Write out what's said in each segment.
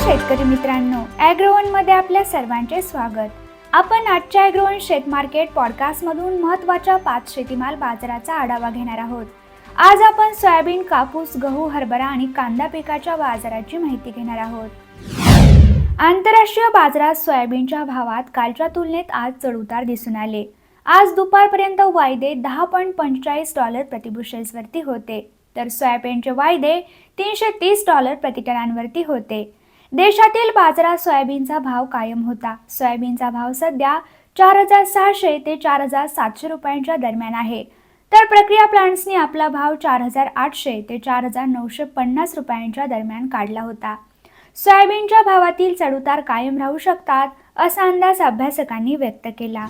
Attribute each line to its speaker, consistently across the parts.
Speaker 1: शेतकरी मित्रांनो ॲग्रोवनमध्ये आपल्या सर्वांचे स्वागत. आपण आजच्या ॲग्रोवन शेत मार्केट पॉडकास्टमधून महत्त्वाच्या पाच शेतीमाल बाजाराचा आढावा घेणार आहोत. आज आपण सोयाबीन कापूस गहू हरभरा आणि कांदा पिकाच्या बाजाराची माहिती घेणार आहोत. आंतरराष्ट्रीय बाजारात सोयाबीनच्या भावात कालच्या तुलनेत आज चढउतार दिसून आले. आज दुपारपर्यंत वायदे दहा पॉईंट पंचेचाळीस डॉलर प्रतिबुशेल्सवरती होते. तर सोयाबीनचे वायदे तीनशे तीस डॉलर प्रतिटनांवरती होते. देशातील बाजारात सोयाबीनचा भाव कायम होता. सोयाबीनचा भाव सध्या चार हजार सहाशे ते चार हजार सातशे रुपयांच्या दरम्यान आहे. तर प्रक्रिया प्लांट्सनी आपला भाव चार हजार आठशे ते चार हजार नऊशे पन्नास रुपयांच्या दरम्यान काढला होता. सोयाबीनच्या भावातील चढउतार कायम राहू शकतात असा अंदाज अभ्यासकांनी व्यक्त केला.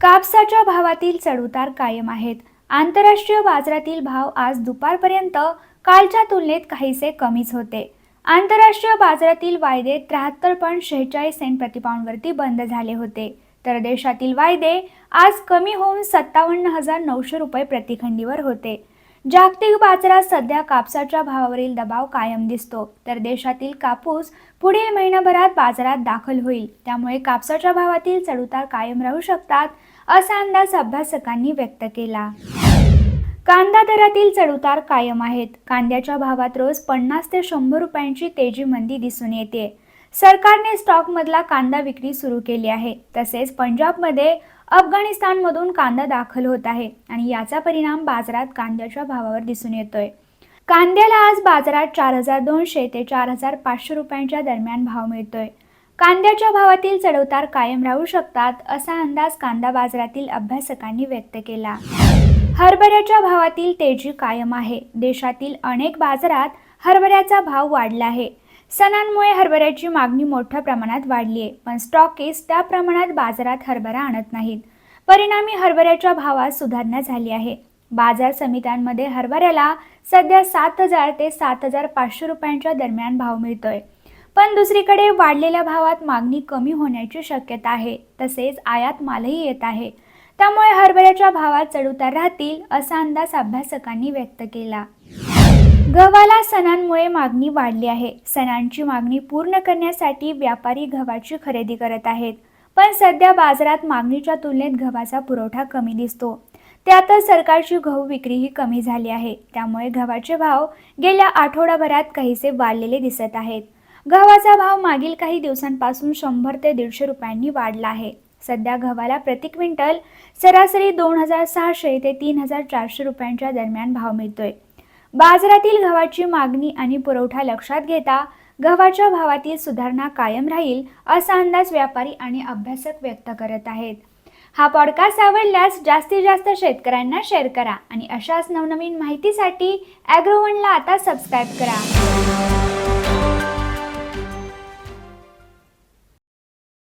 Speaker 1: कापसाच्या भावातील चढउतार कायम आहेत. आंतरराष्ट्रीय बाजारातील भाव आज दुपारपर्यंत कालच्या तुलनेत काहीसे कमीच होते. आंतरराष्ट्रीय बाजारातील वायदे त्र्याहत्तर पॉईंट शेहेचाळीस सेंट प्रतिपाऊंडवरती बंद झाले होते. तर देशातील वायदे आज कमी होऊन सत्तावन्न हजार नऊशे रुपये प्रतिखंडीवर होते. जागतिक बाजारात सध्या कापसाच्या भावावरील दबाव कायम दिसतो. तर देशातील कापूस पुढील महिनाभरात बाजारात दाखल होईल. त्यामुळे कापसाच्या भावातील चढउतार कायम राहू शकतात असा अंदाज अभ्यासकांनी व्यक्त केला. कांदा दरातील चढउतार कायम आहेत. कांद्याच्या भावात रोज पन्नास ते शंभर रुपयांची तेजी मंदी दिसून येते. सरकारने स्टॉकमधला कांदा विक्री सुरू केली आहे. तसेच पंजाबमध्ये अफगाणिस्तानमधून कांदा दाखल होत आहे आणि याचा परिणाम बाजारात कांद्याच्या भावावर दिसून येतोय. कांद्याला आज बाजारात चार हजार दोनशे ते चार हजार पाचशे रुपयांच्या दरम्यान भाव मिळतोय. कांद्याच्या भावातील चढउतार कायम राहू शकतात असा अंदाज कांदा बाजारातील अभ्यासकांनी व्यक्त केला. हरभऱ्याच्या भावातील तेजी कायम आहे. देशातील अनेक बाजारात हरभऱ्याचा भाव वाढला आहे. सणांमुळे हरभऱ्याची मागणी मोठ्या प्रमाणात वाढली आहे. पण स्टॉकेस त्या प्रमाणात बाजारात हरभरा आणत नाहीत. परिणामी हरभऱ्याच्या भावात सुधारणा झाली आहे. बाजार समित्यांमध्ये हरभऱ्याला सध्या सात हजार ते सात हजार पाचशे रुपयांच्या दरम्यान भाव मिळतोय. पण दुसरीकडे वाढलेल्या भावात मागणी कमी होण्याची शक्यता आहे. तसेच आयात मालही येत आहे. त्यामुळे हरभऱ्याच्या भावात चढउतार राहतील असा अंदाज अभ्यासकांनी व्यक्त केला. गव्हाला सणांमुळे मागणी वाढली आहे. सणांची मागणी पूर्ण करण्यासाठी व्यापारी गव्हाची खरेदी करत आहेत. पण सध्या बाजारात मागणीच्या तुलनेत गव्हाचा पुरवठा कमी दिसतो. त्यातच सरकारची गहू विक्रीही कमी झाली आहे. त्यामुळे गव्हाचे भाव गेल्या आठवडाभरात काहीसे वाढलेले दिसत आहेत. गव्हाचा भाव मागील काही दिवसांपासून शंभर ते दीडशे रुपयांनी वाढला आहे. सध्या गव्हाला प्रति क्विंटल सरासरी दोन हजार सहाशे ते तीन हजार चारशे रुपयांच्या दरम्यान भाव मिळतोय. बाजारातील गव्हाची मागणी आणि पुरवठा लक्षात घेता गव्हाच्या भावातील सुधारणा कायम राहील असा अंदाज व्यापारी आणि अभ्यासक व्यक्त करत आहेत. हा पॉडकास्ट आवडल्यास जास्तीत जास्त शेतकऱ्यांना शेअर करा आणि अशाच नवनवीन माहितीसाठी ॲग्रोवनला आता सबस्क्राईब करा.